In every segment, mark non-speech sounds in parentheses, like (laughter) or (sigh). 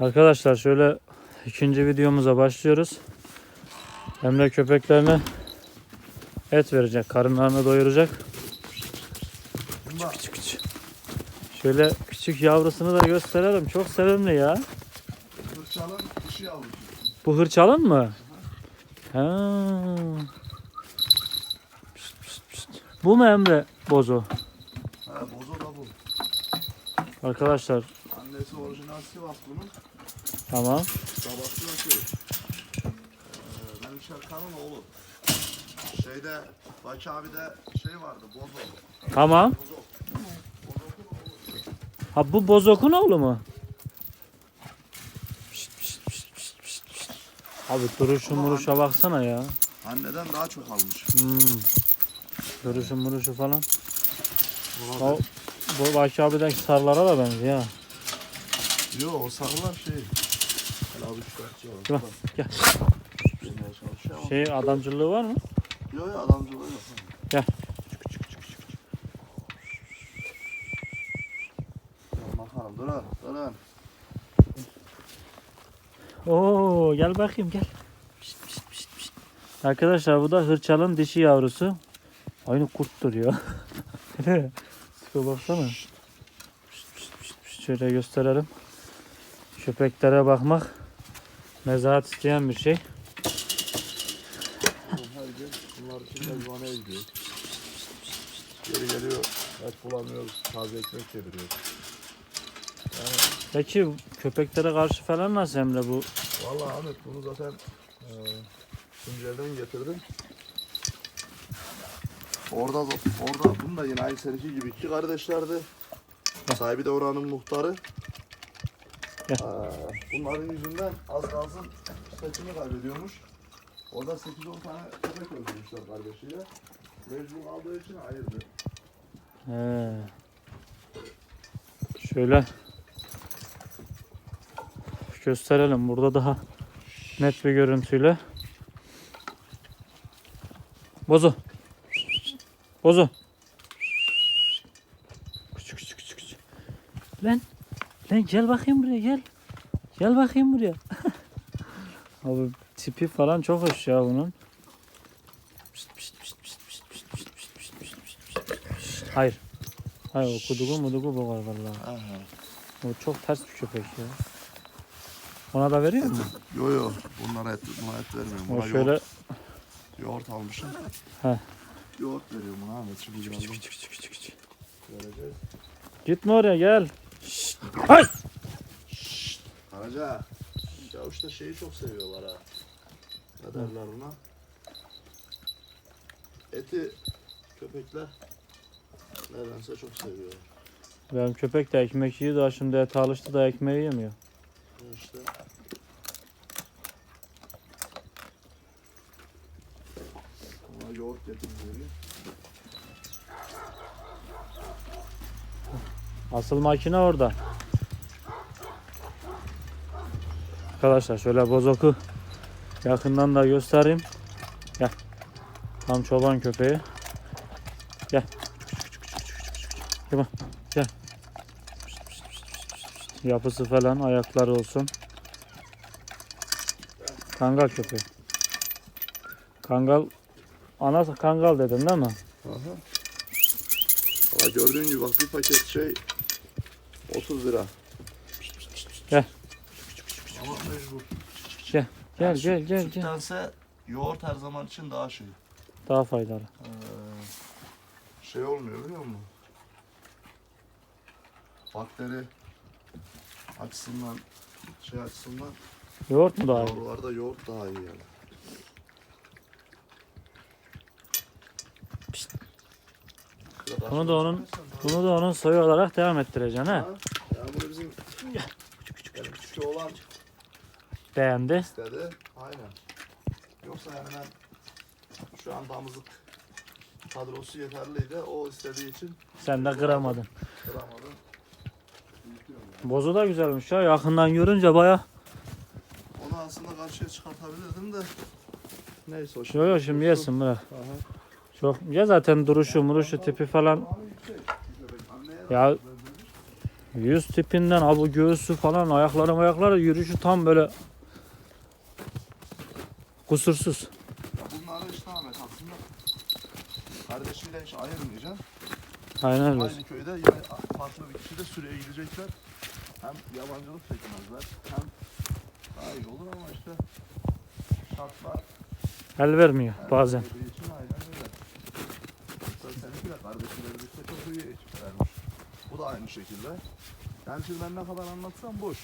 Arkadaşlar şöyle ikinci videomuza başlıyoruz. Emre köpeklerine et verecek. Karınlarını doyuracak. Bunda Küçük küçük. Şöyle küçük yavrusunu da gösterelim. Çok sevimli ya. fırçanın dişi yavrusu. Bu hırçalın mı? Ha. Pişt, pişt, pişt. Bu mu Emre bozo? Ha bozo da bu. Arkadaşlar Annesi orijinal Sivas bunun. tamam. Babası şey. Ee, benim Şerkan'ın oğlu. Şeyde Baki abi de şey vardı bozo. Tamam. Bozo. Ha bu bozokun oğlu mu? Pişt, pişt, pişt, pişt, pişt, pişt. Abi duruşu muruşa baksana ya. Anneden daha çok almış. Hmm. Duruşu muruşu falan. O, O, bu Baki abideki sarılara da benziyor ha. Yo o sarılar şey. Hele abi şu kaççı var. Gel, gel. Şey adamcılığı var mı? Yo yo adamcılığı yok. Gel. Gel Bakalım durun durun. Oo gel bakayım gel. Pişt, pişt, pişt, pişt. Arkadaşlar bu da hırçalın dişi yavrusu. Aynı kurt duruyor. (laughs) Sıkı baksana. Şöyle gösterelim. Köpeklere bakmak nezahat isteyen bir şey. Her gün bunlar için mezbaneye gidiyor. Geri geliyor. Et bulamıyoruz. Taze ekmek çeviriyoruz. Peki köpeklere karşı falan nasıl Emre bu? Vallahi Ahmet bunu zaten e, Tunceli'den getirdim. Orada orada bunu da yine aynı seninki gibi iki kardeşlerdi. Sahibi de oranın muhtarı. Bunların yüzünden az kalsın seçimi kaybediyormuş. Orada 8-10 tane köpek öldürmüşler kardeşiyle. Mecbur aldığı için ayırdı. He. Şöyle gösterelim burada daha net bir görüntüyle. Bozu. Bozu. Lan gel bakayım buraya gel. Gel bakayım buraya. Abi tipi falan çok hoş ya bunun. Hayır. Hayır o kudugu mudugu boğar vallahi. Aha. O çok ters bir köpek ya. Ona da veriyor mu? Yo yo bunlara et, buna et vermiyorum. Buna O şöyle yoğurt, yoğurt almışım. He. Yoğurt veriyorum Ahmet. Şimdi aldım. Vereceğiz. gitme oraya gel. Şşt. Hay! Karaca. Ya işte şeyi çok seviyorlar ha. Ne derler buna? Eti köpekler nedense çok seviyor. Benim köpek de ekmek yiyor da şimdi ete alıştı da ekmeği yemiyor. Ya İşte Ona yoğurt getirdim Asıl makine orada. Arkadaşlar şöyle bozoku yakından da göstereyim. Gel. Tam çoban köpeği. Gel. Gel. Gel. Yapısı falan ayakları olsun. Kangal köpeği. Kangal ana kangal dedin değil mi? Aha. Valla gördüğün gibi bak bir paket şey 30 lira. Gel. Ama mecbur. Gel Yani gel süt- gel gel. Süttense yoğurt her zaman için daha şey. Daha faydalı. Ee, şey olmuyor biliyor musun? Bakteri açısından şey açısından Yoğurt mu daha iyi? yavrularda yoğurt daha iyi yani. Bunu da onun- Bunu da onun soyu olarak devam ettireceksin ha. Ha? Yani bunu bizim benim küçük oğlan Beğendi. istedi. Aynen. Yoksa yani ben şu an damızlık kadrosu yeterliydi. O istediği için Sen de kıramadın. kıramadım. Bozu da güzelmiş ya. Yakından görünce baya. Onu aslında karşıya çıkartabilirdim de. Neyse o Yo yo şimdi yesin bırak. Aha. Çok ya zaten duruşu, muruşu tipi falan. Yüksek. Anneye Ya-. Yüz tipinden abi göğsü falan ayakları ayakları yürüyüşü tam böyle kusursuz. Bunları işte Ahmet aslında kardeşiyle hiç ayırmayacaksın. Aynen öyle. Aynı köyde yine farklı bir kişi de süreye gidecekler. Hem yabancılık çekmezler hem daha iyi olur ama işte şartlar El vermiyor her bazen. için aynen öyle. Mesela seninki de kardeşiyle birlikte çok iyi ekip vermiş. Bu da aynı şekilde. Yani şimdi ben ne kadar anlatsam boş.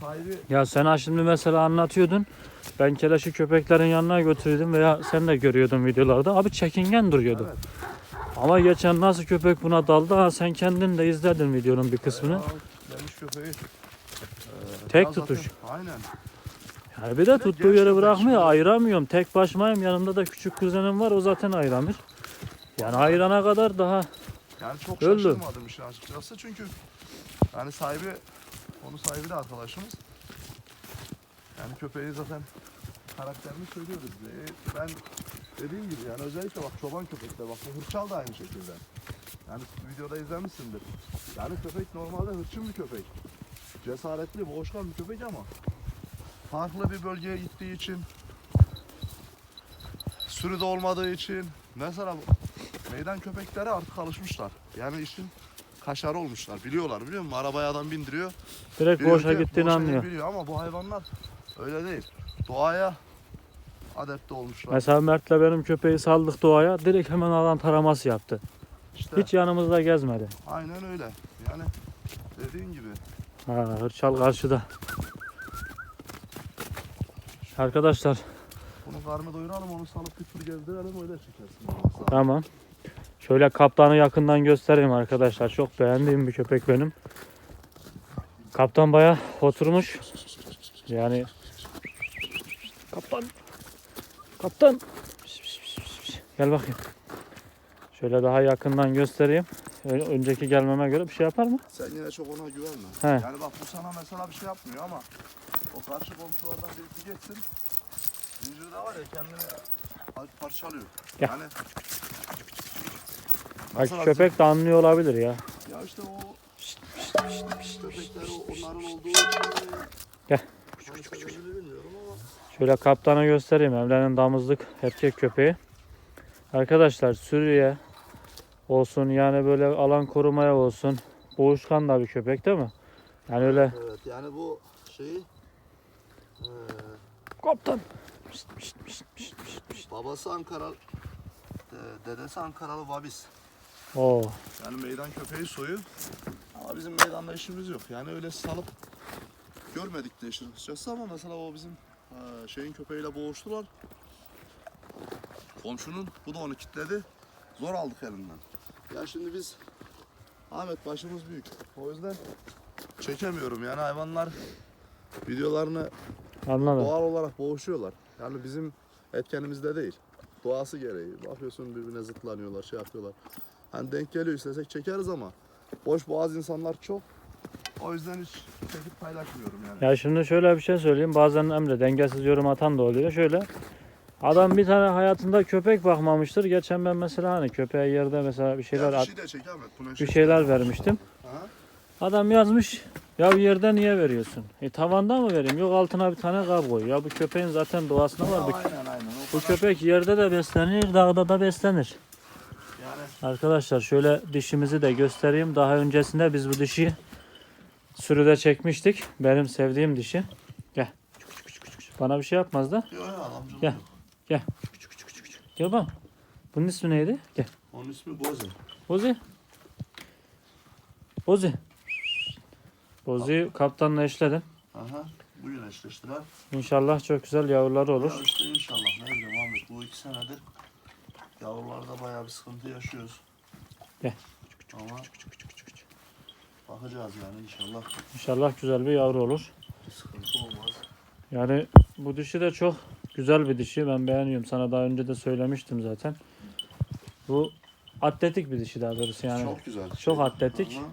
Sahibi Ya sen şimdi mesela anlatıyordun. Ben keleşi köpeklerin yanına götürüyordum veya sen de görüyordun videolarda. Abi çekingen duruyordu. evet. Ama geçen nasıl köpek buna daldı ha sen kendin de izledin videonun bir kısmını. Gelmiş köpeği. Ee, Tek ya zaten- tutuş. Aynen. Yani bir de tuttuğu genç yere bırakmıyor. şimdi. Ayıramıyorum. Tek başımayım. Yanımda da küçük kuzenim var. O zaten ayıramır. Yani ayırana kadar daha Yani çok Öldü. şaşırmadım işin açıkçası çünkü yani sahibi onun sahibi de arkadaşımız. Yani köpeği zaten karakterini söylüyordu bize. E, ben dediğim gibi yani özellikle bak çoban köpekler bak bu hırçal da aynı şekilde. Yani videoda izlemişsindir. Yani köpek normalde hırçın bir köpek. Cesaretli, boğuşkan bir köpek ama farklı bir bölgeye gittiği için sürüde olmadığı için mesela Meydan köpekleri artık alışmışlar. Yani işin kaşarı olmuşlar. Biliyorlar biliyor musun? Arabaya adam bindiriyor. direkt boşa gittiğini anlıyor. Biliyor ama bu hayvanlar öyle değil. Doğaya adapte olmuşlar. Mesela Mert'le benim köpeği saldık doğaya. Direkt hemen alan taraması yaptı. İşte Hiç yanımızda gezmedi. aynen öyle. Yani dediğin gibi. Ha, hırçal karşıda. Arkadaşlar Bunu karnı doyuralım onu salıp bir tur gezdirelim öyle çekersin. tamam. Şöyle kaptanı yakından göstereyim arkadaşlar. Çok beğendiğim bir köpek benim. Kaptan baya oturmuş. Yani kaptan kaptan gel bakayım. Şöyle daha yakından göstereyim. Önceki gelmeme göre bir şey yapar mı? Sen yine çok ona güvenme. He. Yani bak bu sana mesela bir şey yapmıyor ama o karşı komşulardan birisi geçsin. Zinciri de var ya kendini parçalıyor. Gel. Yani Bak köpek de anlıyor olabilir ya. Ya işte o köpekler o- onların olduğu Gel. Ben sebebini bilmiyorum ama Şöyle kaptana göstereyim. Emre'nin damızlık erkek köpeği. Arkadaşlar sürüye olsun yani böyle alan korumaya olsun. Boğuşkan da bir köpek değil mi? Yani öyle evet yani bu şeyi eee, kaptan. babası Ankara de- dedesi Ankaralı Vabis. Oo. Yani meydan köpeği soyu. Ama bizim meydanda işimiz yok. Yani öyle salıp görmedik de işin açıkçası ama mesela o bizim eee, şeyin köpeğiyle boğuştular. Komşunun bu da onu kilitledi. Zor aldık elinden. Ya şimdi biz Ahmet başımız büyük. O yüzden çekemiyorum yani hayvanlar videolarını Anladım. doğal olarak boğuşuyorlar. Yani bizim etkenimizde değil. Doğası gereği. Bakıyorsun birbirine zıtlanıyorlar, şey yapıyorlar. Hani denk geliyor istesek çekeriz ama boş boğaz insanlar çok. O yüzden hiç çekip paylaşmıyorum yani. Ya şimdi şöyle bir şey söyleyeyim. Bazen Emre dengesiz yorum atan da oluyor. Şöyle adam bir tane hayatında köpek bakmamıştır. Geçen ben mesela hani köpeğe yerde mesela bir şeyler ya bir şey çek Ahmet. Bir şeyler vermiştim. Aha. Adam yazmış ya yerde niye veriyorsun? E tavanda mı vereyim? Yok altına bir tane kap koy. Ya bu köpeğin zaten doğasında var. Bu, Aynen aynen. Bu köpek yerde de beslenir, dağda da beslenir. Yani Arkadaşlar şöyle dişimizi de göstereyim. Daha öncesinde biz bu dişi sürüde çekmiştik. Benim sevdiğim dişi. Gel. Bana bir şey yapmaz da. yok Gel. küçük. Gel bak. Bunun ismi neydi? Gel. Onun ismi Bozi. Bozi. Bozi. Bozi kaptanla eşledim. Aha. Bugün eşleştiler. İnşallah çok güzel yavruları olur. Ya işte inşallah ne bileyim Ahmet bu iki senedir yavrularda bayağı bir sıkıntı yaşıyoruz. Gel. Ama bakacağız yani inşallah İnşallah güzel bir yavru olur. sıkıntı olmaz. Yani bu dişi de çok güzel bir dişi. Ben beğeniyorum. Sana daha önce de söylemiştim zaten. Bu atletik bir dişi daha doğrusu yani. çok güzel. çok atletik. Ama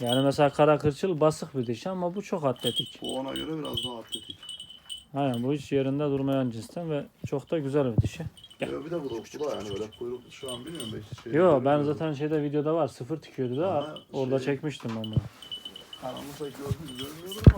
Yani mesela kara kırçıl basık bir dişi ama bu çok atletik. bu ona göre biraz daha atletik. Aynen bu hiç yerinde durmayan cinsten ve çok da güzel bir dişi. Gel. Yo, bir de kuyruklu da yani böyle kuyruklu şu an bilmiyorum belki şey. Yo ben zaten şeyde videoda var sıfır tikiyordu da Ama orada şey- çekmiştim ben bunu. Karanlıkta gördüm görmüyordur ama